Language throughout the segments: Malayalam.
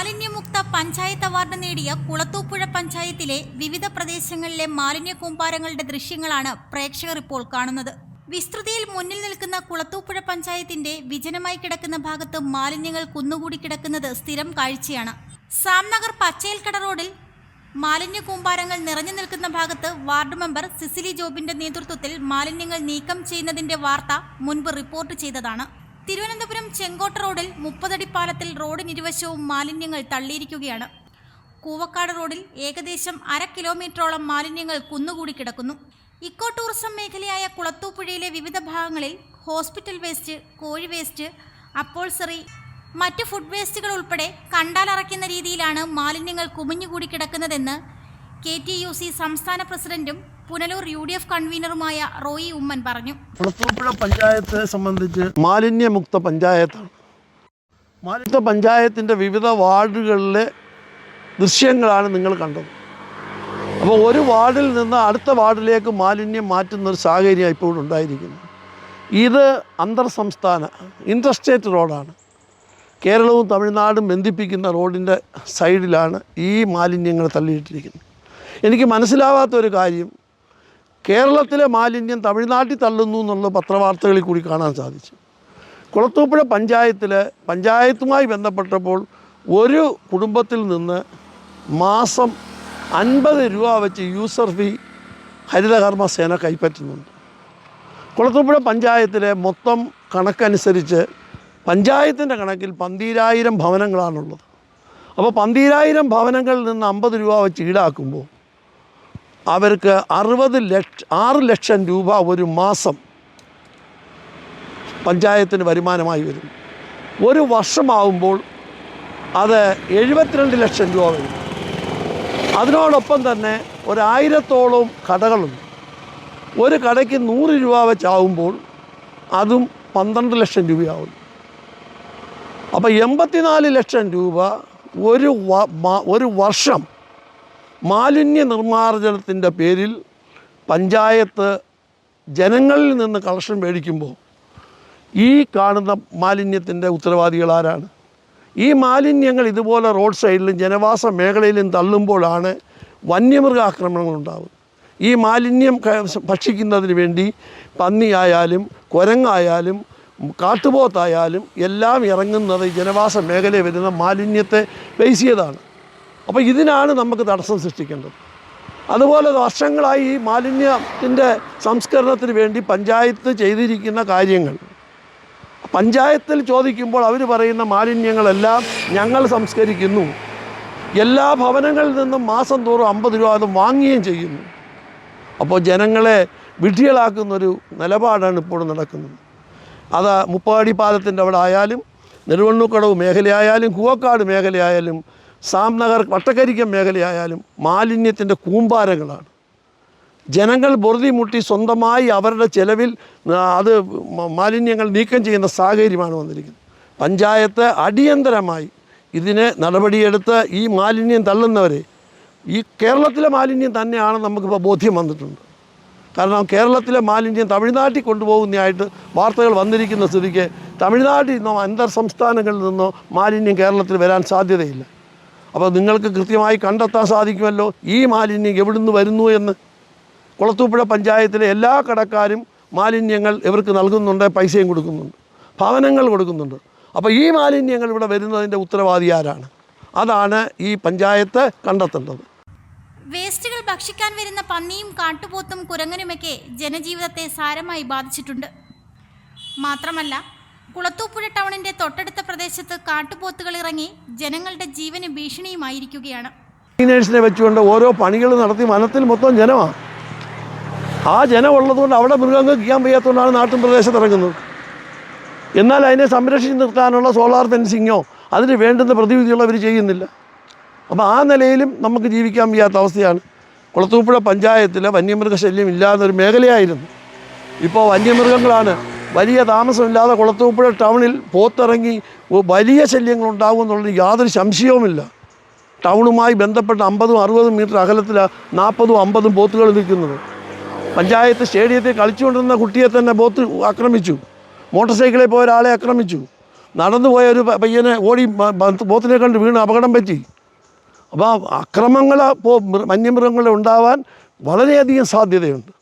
മാലിന്യമുക്ത പഞ്ചായത്ത് അവാർഡ് നേടിയ കുളത്തൂപ്പുഴ പഞ്ചായത്തിലെ വിവിധ പ്രദേശങ്ങളിലെ മാലിന്യ കൂമ്പാരങ്ങളുടെ ദൃശ്യങ്ങളാണ് പ്രേക്ഷകർ ഇപ്പോൾ കാണുന്നത്. വിസ്തൃതിയിൽ മുന്നിൽ നിൽക്കുന്ന കുളത്തൂപ്പുഴ പഞ്ചായത്തിന്റെ വിജനമായി കിടക്കുന്ന ഭാഗത്ത് മാലിന്യങ്ങൾ കുന്നുകൂടി കിടക്കുന്നത് സ്ഥിരം കാഴ്ചയാണ്. സാംനഗർ പച്ചയിൽക്കട റോഡിൽ മാലിന്യ കൂമ്പാരങ്ങൾ നിറഞ്ഞു നിൽക്കുന്ന ഭാഗത്ത് വാർഡ് മെമ്പർ സിസിലി ജോബിന്റെ നേതൃത്വത്തിൽ മാലിന്യങ്ങൾ നീക്കം ചെയ്യുന്നതിന്റെ വാർത്ത മുൻപ് റിപ്പോർട്ട് ചെയ്തതാണ്. തിരുവനന്തപുരം ചെങ്കോട്ട റോഡിൽ മുപ്പതടി പാലത്തിൽ റോഡിനിരുവശവും മാലിന്യങ്ങൾ തള്ളിയിരിക്കുകയാണ്. കൂവക്കാട് റോഡിൽ ഏകദേശം അര കിലോമീറ്ററോളം മാലിന്യങ്ങൾ കുന്നുകൂടി കിടക്കുന്നു. ഇക്കോ ടൂറിസം മേഖലയായ കുളത്തൂപ്പുഴയിലെ വിവിധ ഭാഗങ്ങളിൽ ഹോസ്പിറ്റൽ വേസ്റ്റ് കോഴി വേസ്റ്റ് അപ്പോൾസറി മറ്റ് ഫുഡ് വേസ്റ്റുകൾ ഉൾപ്പെടെ കണ്ടാലറയ്ക്കുന്ന രീതിയിലാണ് മാലിന്യങ്ങൾ കുമിഞ്ഞുകൂടി കിടക്കുന്നതെന്ന് കെ ടി യു സി സംസ്ഥാന പ്രസിഡന്റും പുനലൂർ യു ഡി എഫ് കൺവീനറുമായ റോയി ഉമ്മൻ പറഞ്ഞു. കുളത്തൂപ്പുഴ പഞ്ചായത്തെ സംബന്ധിച്ച് മാലിന്യമുക്ത പഞ്ചായത്താണ്. മാലിന്യ പഞ്ചായത്തിന്റെ വിവിധ വാർഡുകളിലെ ദൃശ്യങ്ങളാണ് നിങ്ങൾ കണ്ടത്. അപ്പോൾ ഒരു വാർഡിൽ നിന്ന് അടുത്ത വാർഡിലേക്ക് മാലിന്യം മാറ്റുന്ന ഒരു സാഹചര്യം ഇപ്പോൾ ഉണ്ടായിരിക്കുന്നു. ഇത് അന്തർ സംസ്ഥാന ഇൻട്രസ്റ്റേറ്റ് റോഡാണ് കേരളവും തമിഴ്നാടും ബന്ധിപ്പിക്കുന്ന റോഡിന്റെ സൈഡിലാണ് ഈ മാലിന്യങ്ങൾ തള്ളിയിട്ടിരിക്കുന്നത്. എനിക്ക് മനസ്സിലാവാത്ത ഒരു കാര്യം കേരളത്തിലെ മാലിന്യം തമിഴ്നാട്ടിൽ തള്ളുന്നു എന്നുള്ള പത്രവാർത്തകളിൽ കൂടി കാണാൻ സാധിച്ചു. കുളത്തൂപ്പുഴ പഞ്ചായത്തിൽ പഞ്ചായത്തുമായി ബന്ധപ്പെട്ടപ്പോൾ ഒരു കുടുംബത്തിൽ നിന്ന് മാസം അൻപത് രൂപ വെച്ച് യൂസർ ഫീ ഹരിതകർമ്മ സേന കൈപ്പറ്റുന്നുണ്ട്. കുളത്തൂപ്പുഴ പഞ്ചായത്തിലെ മൊത്തം കണക്കനുസരിച്ച് പഞ്ചായത്തിന്റെ കണക്കിൽ പന്തീരായിരം ഭവനങ്ങളാണുള്ളത്. അപ്പോൾ പന്തീരായിരം ഭവനങ്ങളിൽ നിന്ന് അമ്പത് രൂപ വെച്ച് ഈടാക്കുമ്പോൾ അവർക്ക് അറുപത് ലക്ഷ ആറ് ലക്ഷം രൂപ ഒരു മാസം പഞ്ചായത്തിന് വരുമാനമായി വരും. ഒരു വർഷമാവുമ്പോൾ അത് എഴുപത്തിരണ്ട് ലക്ഷം രൂപ വരും. അതിനോടൊപ്പം തന്നെ ഒരായിരത്തോളം കടകളുണ്ട്. ഒരു കടയ്ക്ക് നൂറ് രൂപ വെച്ചാവുമ്പോൾ അതും പന്ത്രണ്ട് ലക്ഷം രൂപയാവും. അപ്പോൾ എൺപത്തിനാല് ലക്ഷം രൂപ ഒരു ഒരു വർഷം മാലിന്യ നിർമ്മാർജനത്തിന്റെ പേരിൽ പഞ്ചായത്ത് ജനങ്ങളിൽ നിന്ന് കളക്ഷൻ മേടിക്കുമ്പോൾ ഈ കാണുന്ന മാലിന്യത്തിന്റെ ഉത്തരവാദികൾ ആരാണ്? ഈ മാലിന്യങ്ങൾ ഇതുപോലെ റോഡ് സൈഡിലും ജനവാസ മേഖലയിലും തള്ളുമ്പോഴാണ് വന്യമൃഗ ആക്രമണങ്ങൾ ഉണ്ടാകുന്നത് ഈ മാലിന്യം ഭക്ഷിക്കുന്നതിന് വേണ്ടി പന്നിയായാലും കുരങ്ങായാലും കാട്ടുപോത്തായാലും എല്ലാം ഇറങ്ങുന്നത് ജനവാസ മേഖലയിൽ വരുന്ന മാലിന്യത്തെ ബേസ് ചെയ്താണ് അപ്പോൾ ഇതിനാണ് നമുക്ക് തടസ്സം സൃഷ്ടിക്കേണ്ടത്. അതുപോലെ വർഷങ്ങളായി ഈ മാലിന്യത്തിന്റെ സംസ്കരണത്തിന് വേണ്ടി പഞ്ചായത്ത് ചെയ്തിരിക്കുന്ന കാര്യങ്ങൾ. പഞ്ചായത്തിൽ ചോദിക്കുമ്പോൾ അവർ പറയുന്ന മാലിന്യങ്ങളെല്ലാം ഞങ്ങൾ സംസ്കരിക്കുന്നു. എല്ലാ ഭവനങ്ങളിൽ നിന്നും മാസം തോറും അമ്പത് രൂപ അത് വാങ്ങുകയും ചെയ്യുന്നു. അപ്പോൾ ജനങ്ങളെ വിഡ്ഢികളാക്കുന്നൊരു നിലപാടാണ് ഇപ്പോൾ നടക്കുന്നത്. അത് മുപ്പാടി പാലത്തിന്റെ അവിടെ ആയാലും നെടുവണ്ണൂക്കടവ് മേഖലയായാലും കൂവക്കാട് മേഖലയായാലും സാംനഗർ വട്ടക്കരിക്കം മേഖലയായാലും മാലിന്യത്തിന്റെ കൂമ്പാരങ്ങളാണ്. ജനങ്ങൾ പൊറുതി മുട്ടി സ്വന്തമായി അവരുടെ ചെലവിൽ അത് മാലിന്യങ്ങൾ നീക്കം ചെയ്യുന്ന സാഹചര്യമാണ് വന്നിരിക്കുന്നത്. പഞ്ചായത്ത് അടിയന്തരമായി ഇതിന് നടപടിയെടുത്ത് ഈ മാലിന്യം തള്ളുന്നവരെ ഈ കേരളത്തിലെ മാലിന്യം തന്നെയാണ് നമുക്കിപ്പോൾ ബോധ്യം വന്നിട്ടുണ്ട്. കാരണം കേരളത്തിലെ മാലിന്യം തമിഴ്നാട്ടിൽ കൊണ്ടുപോകുന്നതായിട്ട് വാർത്തകൾ വന്നിരിക്കുന്ന സ്ഥിതിക്ക് തമിഴ്നാട്ടിൽ നിന്നോ അന്തർ സംസ്ഥാനങ്ങളിൽ നിന്നോ മാലിന്യം കേരളത്തിൽ വരാൻ സാധ്യതയില്ല. അപ്പോൾ നിങ്ങൾക്ക് കൃത്യമായി കണ്ടെത്താൻ സാധിക്കുമല്ലോ. ഈ മാലിന്യം എവിടുന്ന് വരുന്നു എന്ന്. കുളത്തൂപ്പുഴ പഞ്ചായത്തിലെ എല്ലാ കടക്കാരും മാലിന്യങ്ങൾ ഇവർക്ക് നൽകുന്നുണ്ട് പൈസയും കൊടുക്കുന്നുണ്ട് ഭവനങ്ങൾ കൊടുക്കുന്നുണ്ട്. അപ്പോൾ ഈ മാലിന്യങ്ങൾ ഇവിടെ വരുന്നതിന്റെ ഉത്തരവാദി ആരാണ്? അതാണ് ഈ പഞ്ചായത്ത് കണ്ടെത്തേണ്ടത്. വേസ്റ്റുകൾ ഭക്ഷിക്കാൻ വരുന്ന പന്നിയും കാട്ടുപോത്തും കുരങ്ങനുമൊക്കെ ജനജീവിതത്തെ സാരമായി ബാധിച്ചിട്ടുണ്ട്. മാത്രമല്ല കുളത്തൂപ്പുഴ ടൗണിന്റെ തൊട്ടടുത്ത പ്രദേശത്ത് കാട്ടുപോത്തുകൾ ഇറങ്ങി ജനങ്ങളുടെ ജീവന് ഭീഷണിയുമായിരിക്കുകയാണ്. ക്ലീനേഴ്സിനെ വെച്ചുകൊണ്ട് ഓരോ പണികൾ നടത്തി വനത്തിൽ മൊത്തം ജനമാണ് ആ ജനം ഉള്ളതുകൊണ്ട് അവിടെ മൃഗങ്ങൾക്ക് ചെയ്യാൻ വയ്യാത്തതുകൊണ്ടാണ് നാട്ടിൻ പ്രദേശത്ത് ഇറങ്ങുന്നത്. എന്നാൽ അതിനെ സംരക്ഷിച്ച് നിർത്താനുള്ള സോളാർ ഫെൻസിങ്ങോ അതിന് വേണ്ടുന്ന പ്രതിവിധികളോ അവർ ചെയ്യുന്നില്ല. അപ്പോൾ ആ നിലയിലും നമുക്ക് ജീവിക്കാൻ വയ്യാത്ത അവസ്ഥയാണ്. കുളത്തൂപ്പുഴ പഞ്ചായത്തിലെ വന്യമൃഗശല്യം ഇല്ലാതൊരു മേഖലയായിരുന്നു. ഇപ്പോൾ വന്യമൃഗങ്ങളാണ് വലിയ താമസമില്ലാതെ കുളത്തൂപ്പുഴ ടൗണിൽ പോത്തിറങ്ങി വലിയ ശല്യങ്ങൾ ഉണ്ടാകുമെന്നുള്ളത് യാതൊരു സംശയവുമില്ല. ടൗണുമായി ബന്ധപ്പെട്ട് അമ്പതും അറുപതും മീറ്റർ അകലത്തിലാണ് നാൽപ്പതും അമ്പതും ബോത്തുകൾ നിൽക്കുന്നത്. പഞ്ചായത്ത് സ്റ്റേഡിയത്തിൽ കളിച്ചുകൊണ്ടിരുന്ന കുട്ടിയെ തന്നെ ബോത്ത് ആക്രമിച്ചു. മോട്ടോർ സൈക്കിളിൽ പോയ ഒരാളെ ആക്രമിച്ചു. നടന്നു പോയ ഒരു പയ്യനെ ഓടി ബോത്തിനെ കണ്ട് വീണ് അപകടം പറ്റി. അപ്പോൾ അക്രമങ്ങൾ വന്യമൃഗങ്ങൾ ഉണ്ടാവാൻ വളരെയധികം സാധ്യതയുണ്ട്.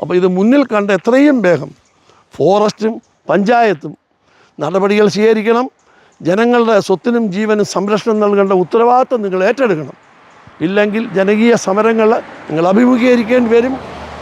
അപ്പോൾ ഇത് മുന്നിൽ കണ്ട് എത്രയും വേഗം ഫോറസ്റ്റും പഞ്ചായത്തും നടപടികൾ സ്വീകരിക്കണം. ജനങ്ങളുടെ സ്വത്തിനും ജീവനും സംരക്ഷണം നൽകേണ്ട ഉത്തരവാദിത്വം നിങ്ങൾ ഏറ്റെടുക്കണം. ഇല്ലെങ്കിൽ ജനകീയ സമരങ്ങൾ നിങ്ങൾ അഭിമുഖീകരിക്കേണ്ടി വരും.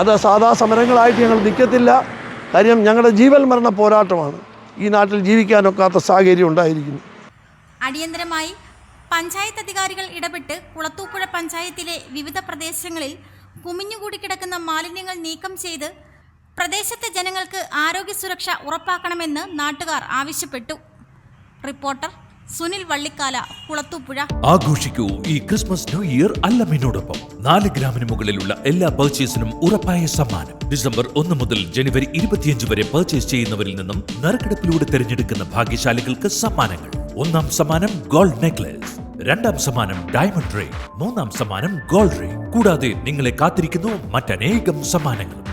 അത് സാധാ സമരങ്ങളായിട്ട് ഞങ്ങൾ നിൽക്കത്തില്ല. കാര്യം ഞങ്ങളുടെ ജീവൽ മരണ പോരാട്ടമാണ്. ഈ നാട്ടിൽ ജീവിക്കാനൊക്കാത്ത സാഹചര്യം ഉണ്ടായിരിക്കുന്നു. അടിയന്തരമായി പഞ്ചായത്ത് അധികാരികൾ ഇടപെട്ട് കുളത്തൂപ്പുഴ പഞ്ചായത്തിലെ വിവിധ പ്രദേശങ്ങളിൽ കുമിഞ്ഞുകൂടി കിടക്കുന്ന മാലിന്യങ്ങൾ നീക്കം ചെയ്ത് പ്രദേശത്തെ ജനങ്ങൾക്ക് ആരോഗ്യ സുരക്ഷ ഉറപ്പാക്കണമെന്ന് നാട്ടുകാർ ആവശ്യപ്പെട്ടു. റിപ്പോർട്ടർ സുനിൽ വള്ളിക്കാല കുളത്തൂപ്പുഴ. ആഘോഷിക്കൂ ഈ ക്രിസ്മസ് ന്യൂ ഇയർ അല്ലമിനോടൊപ്പം. നാല് ഗ്രാമിന് മുകളിലുള്ള എല്ലാ പർച്ചേസിനും ഉറപ്പായ സമ്മാനം. ഡിസംബർ ഒന്ന് മുതൽ ജനുവരി ഇരുപത്തിയഞ്ച് വരെ പർച്ചേസ് ചെയ്യുന്നവരിൽ നിന്നും നറുക്കെടുപ്പിലൂടെ തിരഞ്ഞെടുക്കുന്ന ഭാഗ്യശാലികൾക്ക് സമ്മാനങ്ങൾ. ഒന്നാം സമ്മാനം ഗോൾഡ് നെക്ലസ് രണ്ടാം സമ്മാനം ഡയമണ്ട് റിംഗ് മൂന്നാം സമ്മാനം ഗോൾഡ് റിംഗ് കൂടാതെ നിങ്ങളെ കാത്തിരിക്കുന്നു മറ്റനേകം സമ്മാനങ്ങൾ